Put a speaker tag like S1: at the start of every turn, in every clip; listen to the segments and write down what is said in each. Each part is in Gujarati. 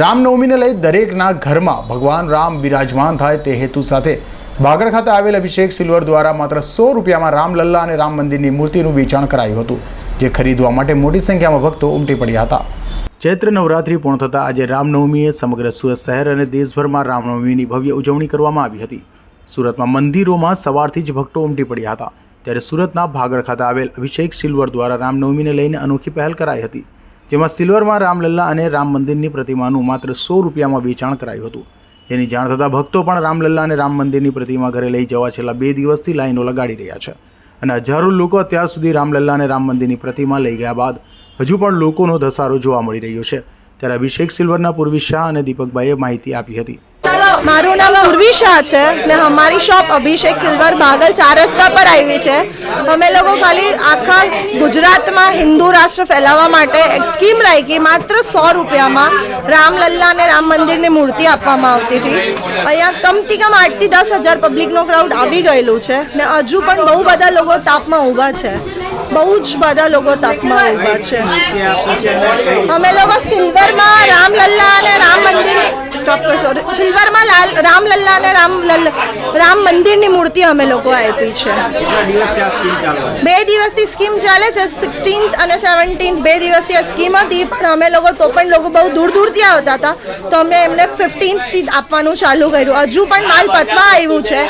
S1: રામનવમીને લઈ દરેકના ઘરમાં ભગવાન રામ બિરાજમાન થાય તે હેતુ સાથે બાગડ ખાતે આવેલ અભિષેક સિલ્વર દ્વારા માત્ર સો રૂપિયામાં રામલલ્લા અને રામ મંદિરની મૂર્તિનું વેચાણ કરાયું હતું, જે ખરીદવા માટે મોટી સંખ્યામાં ભક્તો ઉમટી પડ્યા હતા. ચૈત્ર નવરાત્રિ પૂર્ણ થતાં આજે રામનવમીએ સમગ્ર સુરત શહેર અને દેશભરમાં રામનવમીની ભવ્ય ઉજવણી કરવામાં આવી હતી. સુરતમાં મંદિરોમાં સવારથી જ ભક્તો ઉમટી પડ્યા હતા. ત્યારે સુરતના ભાગળ ખાતે આવેલ અભિષેક સિલ્વર દ્વારા રામનવમીને લઈને અનોખી પહેલ કરાઈ હતી. જેમાં સિલ્વરમાં રામલલ્લા અને રામ મંદિરની પ્રતિમાનું માત્ર સો રૂપિયામાં વેચાણ કરાયું હતું. જેની જાણ થતાં ભક્તો પણ રામલલ્લા અને રામ મંદિરની પ્રતિમા ઘરે લઈ જવા છેલ્લા બે દિવસથી લાઈનો લગાડી રહ્યા છે. અને હજારો લોકો અત્યાર સુધી રામલલ્લા અને રામ મંદિરની પ્રતિમા લઈ ગયા બાદ હજુ પણ લોકોનો ધસારો જોવા મળી રહ્યો છે. ત્યારે અભિષેક સિલ્વરના પૂર્વી શાહ અને દીપકભાઈએ માહિતી આપી હતી.
S2: મારું નામ પૂર્વી શાહ છે ને અમારી શોપ અભિષેક સિલ્વર બાગલ ચાર રસ્તા પર આવી છે. અમે લોકો ખાલી આખા ગુજરાતમાં હિન્દુ રાષ્ટ્ર ફેલાવવા માટે એક સ્કીમ રાખી, માત્ર સો રૂપિયામાં રામલલ્લા અને રામ મંદિરની મૂર્તિ આપવામાં આવતી હતી. અહીંયા કમથી કમ આઠથી દસ હજાર પબ્લિકનો ક્રાઉડ આવી ગયેલું છે ને હજુ પણ બહુ બધા લોકો તાપમાં ઊભા છે. બહુ જ બધા લોકો તાપમાં ઊભા છે. અમે લોકો સિલ્વરમાં સિલ્વરમાં લાલ રામલલ્લા અને રામ રામ મંદિરની મૂર્તિ અમે લોકો આપી છે? બે દિવસથી સ્કીમ ચાલે છે સિક્સટીન્થ અને સેવન્ટીન્થ બે દિવસથી આ સ્કીમ હતી પણ અમે લોકો તો પણ લોકો બહુ દૂર દૂરથી આવતા હતા તો અમે એમને ફિફ્ટીન્થથી આપવાનું ચાલુ કર્યું. હજુ પણ માલ પતવા આવ્યું છે.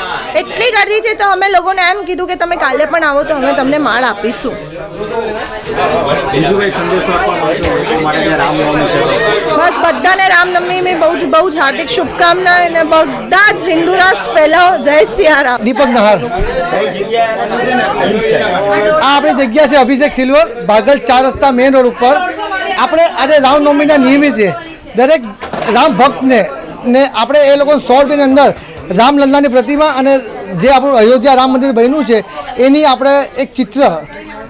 S2: એટલી ગરદી છે તો અમે લોકોને એમ કીધું કે તમે કાલે પણ આવો તો અમે તમને માળ આપીશું.
S3: બીજું કઈ સંદેશો આપવા માંગો છો?
S2: બસ બધાને રામનવમી બહુ જ બહુ જ હાર્દિક શુભકામના અને બધા જ હિન્દુ રાષ્ટ્ર ફેલાવો. જય સિયારામ.
S4: દીપક નહાર. આ આપણી જગ્યા છે અભિષેક સિલ્વર બાગલ ચાર રસ્તા મેઇન રોડ ઉપર. આપણે આજે રામનવમીના નિમિત્તે દરેક રામ ભક્તને, ને આપણે એ લોકોને સો રૂપિયાની અંદર રામલલ્લાની પ્રતિમા અને જે આપણું અયોધ્યા રામ મંદિર બન્યું છે, એની આપણે એક ચિત્ર,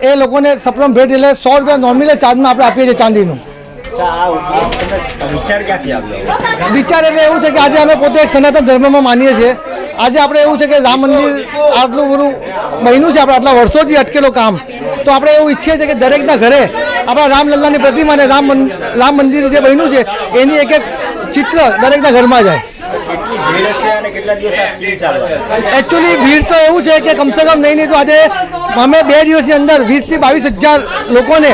S4: એ લોકોને સપ્રમ ભેટ એટલે સો રૂપિયા નોમિનલ ચાર્જમાં આપણે આપીએ છીએ ચાંદીનું.
S3: વિચાર
S4: એટલે એવું છે કે આજે અમે પોતે એક સનાતન ધર્મમાં માનીએ છીએ. આજે આપણે એવું છે કે રામ મંદિર આટલું બધું બન્યું છે આપણે આટલા વર્ષોથી અટકેલું કામ. તો આપણે એવું ઈચ્છીએ છીએ કે દરેકના ઘરે આપણા રામલલ્લાની પ્રતિમા અને રામ રામ મંદિર જે બન્યું છે એની એક એક ચિત્ર દરેકના ઘરમાં જાય? એકચ્યુઅલી ભીડ તો એવું છે કે કમસે કમ નહીં નહીં તો આજે અમે બે દિવસની અંદર વીસથી બાવીસ હજાર લોકોને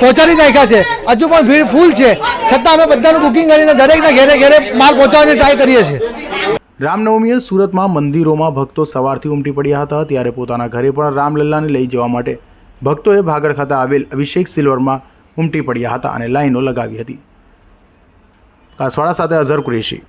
S4: પહોંચાડી નાખ્યા છે. હજુ પણ ભીડ ફૂલ છે. છતાં અમે બધાનું બુકિંગ કરીને દરેકના ઘેરે ઘેરે માલ પહોંચાડવાની ટ્રાય કરીએ છીએ.
S1: રામનવમીએ સુરતમાં મંદિરોમાં ભક્તો સવારથી ઉમટી પડ્યા હતા ત્યારે પોતાના ઘરે પણ રામલલ્લાને લઈ જવા માટે ભક્તોએ ભાગડ ખાતે આવેલ અભિષેક સિલ્વરમાં ઉમટી પડ્યા હતા અને લાઈનો લગાવી હતી. કાસવાડા સાથે અઝર કુરેશી.